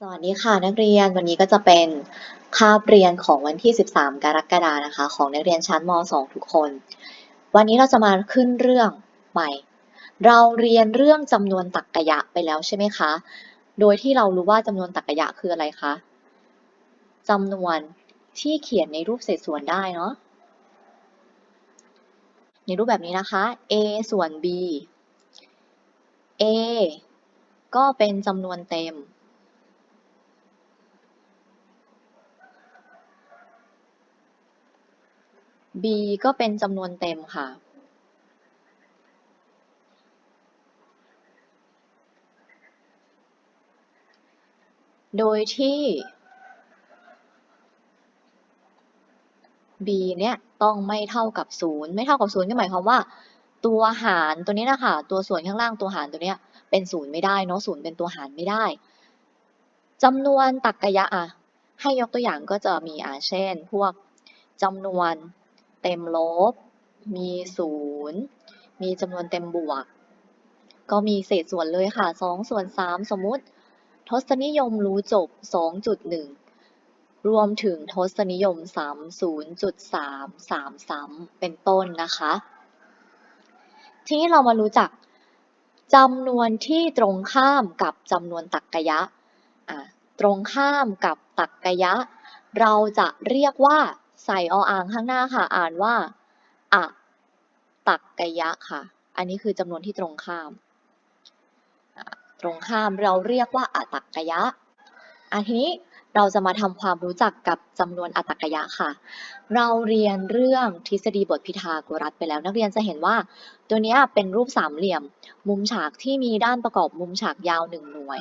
สวัสดีค่ะนักเรียนวันนี้ก็จะเป็นคาบเรียนของวันที่ 13 กรกฎานะคะ ของนักเรียนชั้นม .2 ทุกคน วันนี้เราจะมาขึ้นเรื่องใหม่ เราเรียนเรื่องจำนวนตรรกะไปแล้วใช่ไหมคะ โดยที่เรารู้ว่าจำนวนตรรกะคืออะไรคะจำนวนที่เขียนในรูปเศษส่วนได้เนาะในรูปแบบนี้นะคะ a ส่วน b a ก็เป็นจำนวนเต็ม b ก็เป็นจำนวนเต็มค่ะ โดยที่ b เนี่ยต้องไม่เท่ากับ 0 ไม่เท่ากับ 0 ก็หมายความว่า ตัวหารตัวนี้นะคะตัวส่วนข้างล่างตัวหารตัวเนี้ยเป็น 0 ไม่ได้เนาะ0เป็นตัวหารไม่ได้จำนวนตรรกะยะอะให้ยกตัวอย่างก็จะมีอ่าเช่น พวกจำนวน เต็มลบ มี0มีจำนวนเต็มบวก ก็มีเศษส่วนเลยค่ะ2ส่วน3สมมุติ ทศนิยมรู้จบ 2.1 รวมถึงทศนิยม 30.3 3ซ้ำเป็นต้นนะคะ ทีนี้เรามารู้จักจำนวนที่ตรงข้ามกับจำนวนตรรกะอะตรงข้ามกับตรรกะยะ เราจะเรียกว่า ใส่ออ่างข้างหน้าค่ะ อ่านว่าอะตักกยะค่ะ อันนี้คือจำนวนที่ตรงข้าม ตรงข้ามเราเรียกว่าอะตักกยะอันทีนี้เราจะมาทำความรู้จักกับจำนวนอัตตกยะค่ะ เราเรียนเรื่องทฤษฎีบทพิทาโกรัสไปแล้ว นักเรียนจะเห็นว่า ตัวนี้เป็นรูปสามเหลี่ยม มุมฉากที่มีด้านประกอบมุมฉากยาว1หน่วย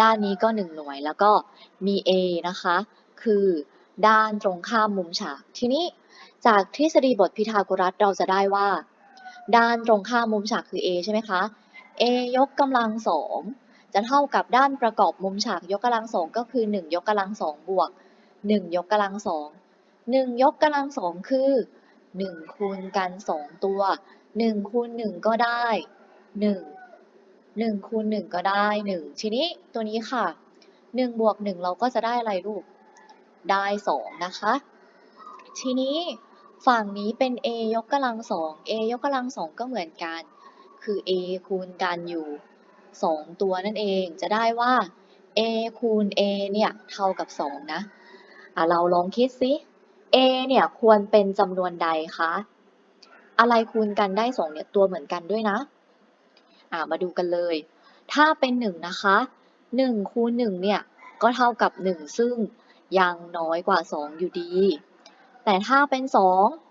ด้านนี้ก็ 1 หน่วย แล้วก็มี A นะคะ คือ ด้านตรงข้ามมุมฉาก ทีนี้จากทฤษฎีบทพีทาโกรัสเราจะได้ว่า ด้านตรงข้ามมุมฉากคือ a ใช่ไหมคะ a ยกกำลังสองจะเท่ากับด้านประกอบมุมฉากยกกำลังสองก็คือ 1 ยกกำลังสองบวก 1 ยกกำลังสอง1ยกกำลังสองคือ 1 คูณกัน 2 ตัว 1 คูณ 1 ก็ได้ 1 1คูณ 1 ก็ได้ 1 ทีนี้ตัวนี้ค่ะ 1 บวก 1 เราก็จะได้อะไรลูก ได้ 2 นะคะ ทีนี้ฝั่งนี้เป็น a ยกกำลังสอง a ยกกำลังสองก็เหมือนกัน คือ a คูณกันอยู่ 2 ตัวนั่นเองจะได้ว่า a คูณ a เนี่ยเท่ากับ 2 นะะเราลองคิดสิ a เนี่ยควรเป็นจำนวนใดคะ อะไรคูณกันได้ 2 เนี่ยตัวเหมือนกันด้วยนะะมาดูกันเลย ถ้าเป็น 1 นะคะ 1 คูณ 1 เนี่ยก็เท่ากับ 1 ซึ่ง ยังน้อยกว่า 2 อยู่ดี แต่ถ้าเป็น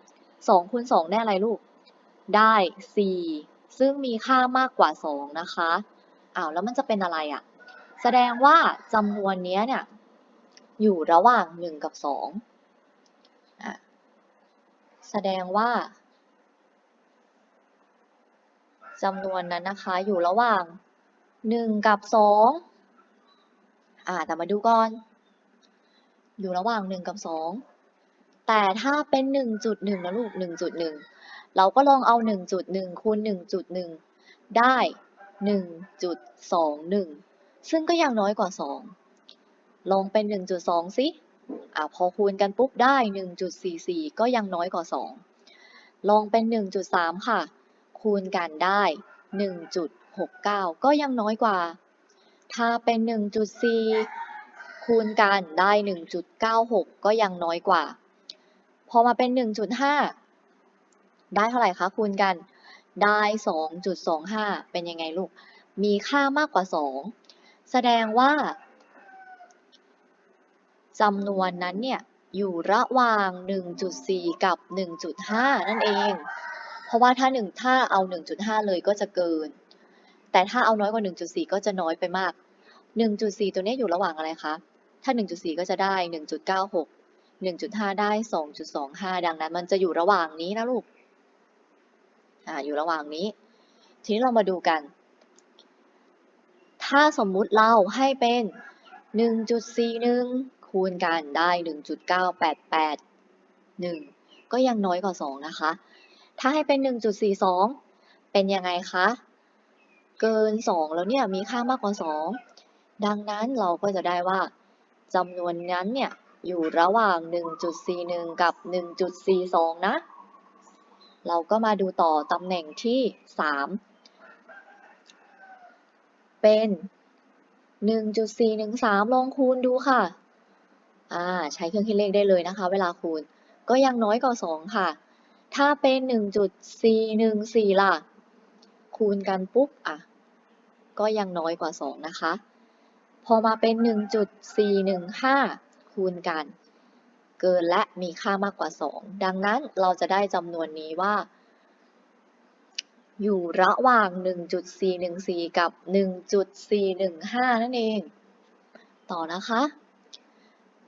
2 2คูณ2ได้อะไรลูก ได้ 4 ซึ่งมีค่ามากกว่า 2 นะคะอ้าวแล้วมันจะเป็นอะไรอะ่ะ แสดงว่าจำนวนนี้เนี่ยอยู่ระหว่าง 1 กับ2อะแสดงว่าจำนวนนั้นนะคะ อยู่ระหว่าง 1 กับ 2อ่าแต่มาดูก่อน อยู่ระหว่าง 1 กับ 2 แต่ถ้าเป็น 1.1 นะลูก 1.1 เราก็ลองเอา 1.1 คูณ 1.1 ได้ 1.21 ซึ่งก็ยังน้อยกว่า 2 ลองเป็น 1.2 สิอ่าพอคูณกันปุ๊บได้ 1.44 ก็ยังน้อยกว่า 2 ลองเป็น 1.3 ค่ะ คูณกันได้ 1.69 ก็ยังน้อยกว่า ถ้าเป็น 1.4 คูณกันได้ 1.96 ก็ยังน้อยกว่า พอมาเป็น 1.5 ได้เท่าไหร่คะคูณกันได้ 2.25 เป็นยังไงลูก มีค่ามากกว่า 2 แสดงว่าจำนวนนั้นเนี่ยอยู่ระหว่าง 1.4 กับ 1.5 นั่นเอง เพราะว่าถ้า 1 ถ้าเอา 1.5 เลยก็จะเกิน แต่ถ้าเอาน้อยกว่า 1.4 ก็จะน้อยไปมาก 1.4 ตัวนี้อยู่ระหว่างอะไรคะ ถ้า 1.4 ก็จะได้ 1.96 1.5 ได้ 2.25 ดังนั้น มันจะอยู่ระหว่างนี้นะลูก อ่า อยู่ระหว่างนี้ ทีนี้เรามาดูกัน ถ้าสมมุติเราให้เป็น 1.41 คูณกันได้ 1.988 1ก็ยังน้อยกว่า 2 นะคะ ถ้าให้เป็น 1.42 เป็นยังไงคะ เกิน 2 แล้วเนี่ยมีค่ามากกว่า 2 ดังนั้นเราก็จะได้ว่า จำนวนนั้นเนี่ยอยู่ระหว่าง 1.41 กับ 1.42 นะ เราก็มาดูต่อตำแหน่งที่ 3 เป็น 1.413 ลองคูณดูค่ะ อ่า ใช้เครื่องคิดเลขได้เลยนะคะ เวลาคูณ ก็ยังน้อยกว่า 2 ค่ะ ถ้าเป็น 1.414 ล่ะ คูณกันปุ๊บ อะ ก็ยังน้อยกว่า 2 นะคะ พอมาเป็น 1.415 คูณกัน เกินและมีค่ามากกว่า 2 ดังนั้นเราจะได้จำนวนนี้ว่า อยู่ระหว่าง 1.414 กับ 1.415 นั่นเอง ต่อนะคะ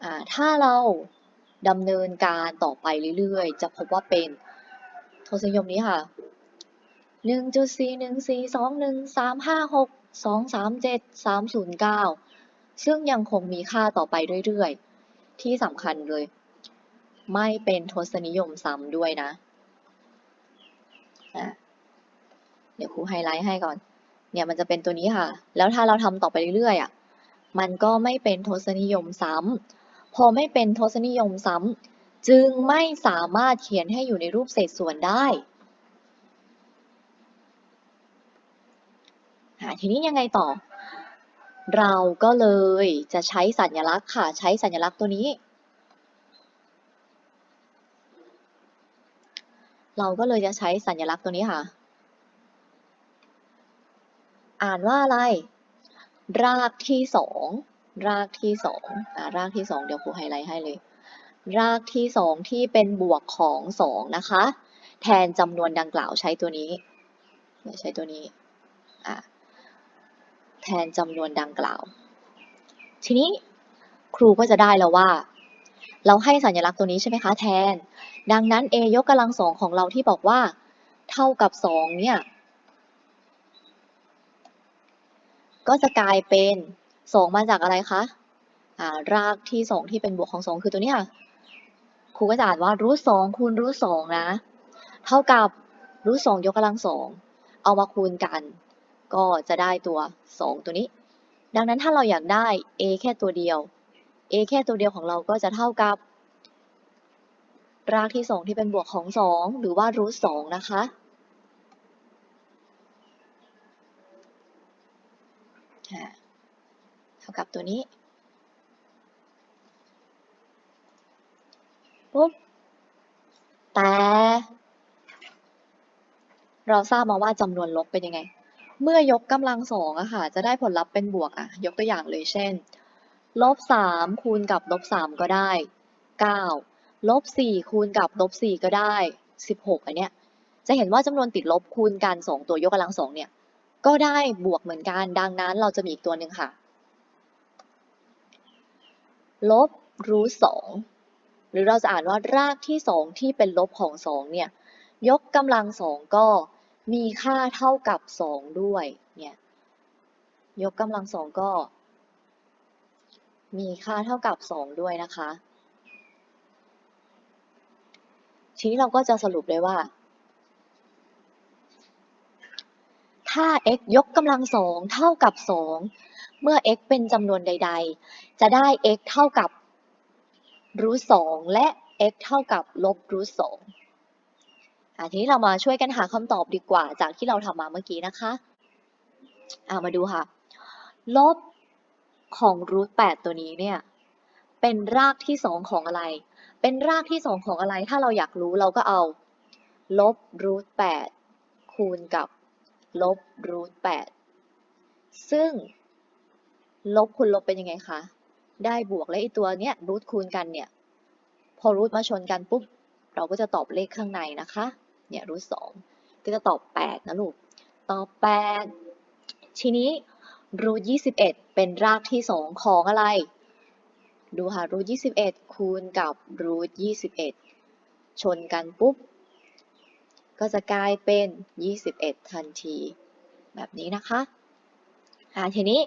อ่าถ้าเราดำเนินการต่อไปเรื่อยๆ จะพบว่าเป็นทศนิยมนี้ค่ะ 1.41421356237309 ซึ่งยังคงมีค่าต่อไปเรื่อยๆ ที่สำคัญเลย ไม่เป็นทศนิยมซ้ำด้วยนะะเดี๋ยวครูไฮไลท์ให้ก่อน เนี่ยมันจะเป็นตัวนี้ค่ะ แล้วถ้าเราทำต่อไปเรื่อยๆอะ มันก็ไม่เป็นทศนิยมซ้ำ พอไม่เป็นทศนิยมซ้ำ จึงไม่สามารถเขียนให้อยู่ในรูปเศษส่วนได้ทีนี้ยังไงต่อ เราก็เลยจะใช้สัญลักษณ์ค่ะ ใช้สัญลักษณ์ตัวนี้ เราก็เลยจะใช้สัญลักษณ์ตัวนี้ค่ะ อ่านว่าอะไร รากที่สอง รากที่สองอ่ารากที่สองเดี๋ยวครูไฮไลท์ให้เลย รากที่สองที่เป็นบวกของสองนะคะ แทนจำนวนดังกล่าวใช้ตัวนี้ ใช้ตัวนี้ แทนจำนวนดังกล่าว ทีนี้ครูก็จะได้แล้วว่า เราให้สัญลักษณ์ตัวนี้ใช่ไหมคะแทน ดังนั้น a ยกกำลังสองของเราที่บอกว่า เท่ากับสองเนี่ยก็จะกลายเป็นสองมาจากอะไรคะารากที่สองที่เป็นบวกของสองคือตัวนี้ค่ะ ครูก็จะอ่านว่ารูทสองคูณรูทสองนะ เท่ากับรูทสองยกกำลังสอง เอามาคูณกัน ก็จะได้ตัวสองตัวนี้ ดังนั้นถ้าเราอยากได้ a แค่ตัวเดียว a แค่ตัวเดียวของเราก็จะเท่ากับ รากที่สองที่เป็นบวกของสองหรือว่ารูทสองนะคะ เท่ากับตัวนี้ปุ๊บแต่ เราทราบมาว่าจำนวนลบเป็นยังไง เมื่อยกกำลังสองอะค่ะ จะได้ผลลัพธ์เป็นบวกอะยกตัวอย่างเลยเช่น ลบสามคูณกับลบสามก็ได้เก้าลบสี่คูณกับลบสี่ก็ได้สิบหกอันเนี้ย จะเห็นว่าจำนวนติดลบคูณกันสองตัวยกกำลังสองเนี่ย ก็ได้บวกเหมือนกัน ดังนั้นเราจะมีอีกตัวหนึ่งค่ะ ลบรูทสองหรือเราจะอ่านว่ารากที่สองที่เป็นลบของสองเนี่ย ยกกำลังสองก็ มีค่าเท่ากับสองด้วย เนี่ย ยกกำลังสองก็ มีค่าเท่ากับสองด้วยนะคะ ทีนี้เราก็จะสรุปเลยว่า ถ้า x ยกกำลังสองเท่ากับสองเมื่อ x เป็นจำนวนใด ๆ จะได้ x เท่ากับรูทสองและ x เท่ากับลบรูทสอง ทีนี้เรามาช่วยกันหาคำตอบดีกว่า จากที่เราทำมาเมื่อกี้นะคะอ่ามาดูค่ะ ลบของรูทแปดตัวนี้เนี่ย เป็นรากที่สองของอะไร เป็นรากที่สองของอะไร ถ้าเราอยากรู้เราก็เอา ลบรูทแปดคูณกับ ลบรูทแปดซึ่ง ลบคูณลบเป็นยังไงคะ ได้บวกและไอตัวเนี้ยรูทคูณกันเนี่ย พอรูทมาชนกันปุ๊บ เราก็จะตอบเลขข้างในนะคะ เนี่ยรูทสองก็จะตอบแปดนะลูก ตอบแปดทีนี้รูทยี่สิบเอ็ดเป็นรากที่สองของอะไร ดูค่ะรูทยี่สิบเอ็ดคูณกับรูทยี่สิบเอ็ดชนกันปุ๊บ ก็จะกลายเป็นยี่สิบเอ็ดทันที แบบนี้นะคะอ่าทีนี้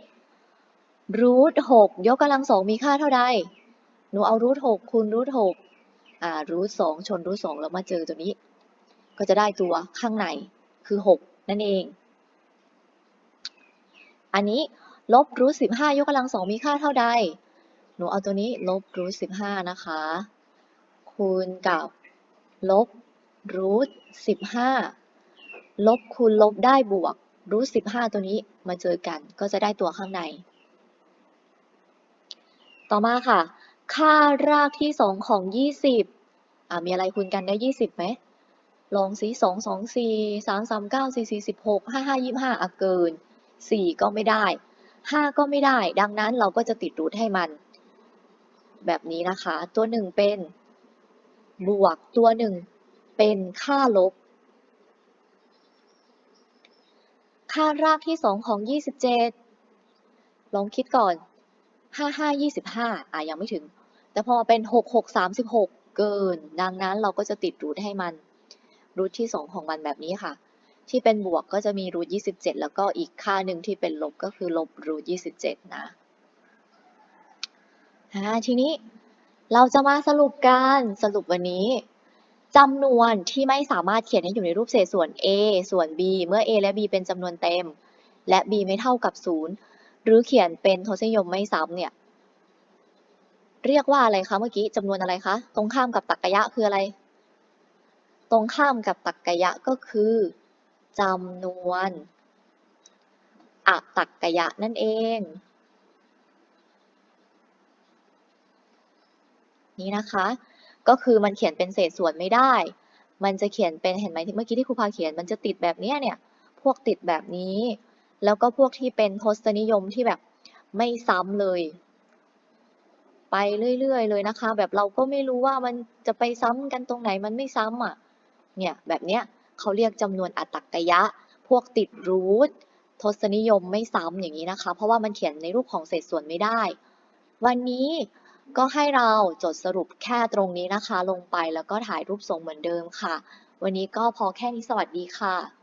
รูทหกยกกำลังสองมีค่าเท่าใด หนูเอารูทหกคูณรูทหกอ่ารูทสองชนรูทสองแล้วมาเจอตัวนี้ ก็จะได้ตัวข้างในคือหกนั่นเอง อันนี้ลบรูทสิบห้ายกกำลังสองมีค่าเท่าใด หนูเอาตัวนี้ลบรูทสิบห้านะคะ คูณกับลบรูทสิบห้าลบคูณลบได้บวกรูทสิบห้าตัวนี้มาเจอกันก็จะได้ตัวข้างใน ต่อมาค่ะ ค่ารากที่สองของยี่สิบอ่ามีอะไรคูณกันได้ยี่สิบไหม ลองสิสองสองสี่สามสามเก้าสี่สี่สิบหกห้าห้ายี่ห้าอะเกินสี่ก็ไม่ได้ห้าก็ไม่ได้ ดังนั้นเราก็จะติดรูทให้มัน แบบนี้นะคะ ตัวหนึ่งเป็น บวกตัวหนึ่งเป็นค่าลบ ค่ารากที่สองของยี่สิบเจ็ดลองคิดก่อนห้าห้ายี่สิบห้าอะยังไม่ถึง แต่พอเป็นหกหกสามสิบหกเกิน ดังนั้นเราก็จะติดรูทให้มัน รูทที่สองของมันแบบนี้ค่ะ ที่เป็นบวกก็จะมีรูทยี่สิบเจ็ดแล้วก็อีกค่าหนึ่งที่เป็นลบก็คือลบรูทยี่สิบเจ็ดนะทีนี้เราจะมาสรุปกันสรุปวันนี้จำนวนที่ไม่สามารถเขียนให้อยู่ในรูปเศษส่วน a ส่วน b เมื่อ a และ b เป็นจำนวนเต็ม และ b ไม่เท่ากับศูนย์หรือเขียนเป็นทศนิยมไม่ซ้ำเนี่ย เรียกว่าอะไรคะเมื่อกี้จำนวนอะไรคะ ตรงข้ามกับตรรกะยะคืออะไร ตรงข้ามกับตรรกะยะก็คือจำนวนอะตรรกะยะนั่นเอง นี่นะคะ ก็คือมันเขียนเป็นเศษส่วนไม่ได้ มันจะเขียนเป็นเห็นไหมที่เมื่อกี้ที่ครูพาเขียน มันจะติดแบบนี้เนี่ย พวกติดแบบนี้ แล้วก็พวกที่เป็นทศนิยมที่แบบไม่ซ้ำเลย ไปเรื่อยๆเลยนะคะ แบบเราก็ไม่รู้ว่ามันจะไปซ้ำกันตรงไหนมันไม่ซ้ำอะ เนี่ยแบบเนี้ยเขาเรียกจำนวนอัตตรกยะ พวกติดรูททศนิยมไม่ซ้ำอย่างนี้นะคะ เพราะว่ามันเขียนในรูปของเศษส่วนไม่ได้ วันนี้ก็ให้เราจดสรุปแค่ตรงนี้นะคะ ลงไปแล้วก็ถ่ายรูปทรงเหมือนเดิมค่ะ วันนี้ก็พอแค่นี้สวัสดีค่ะ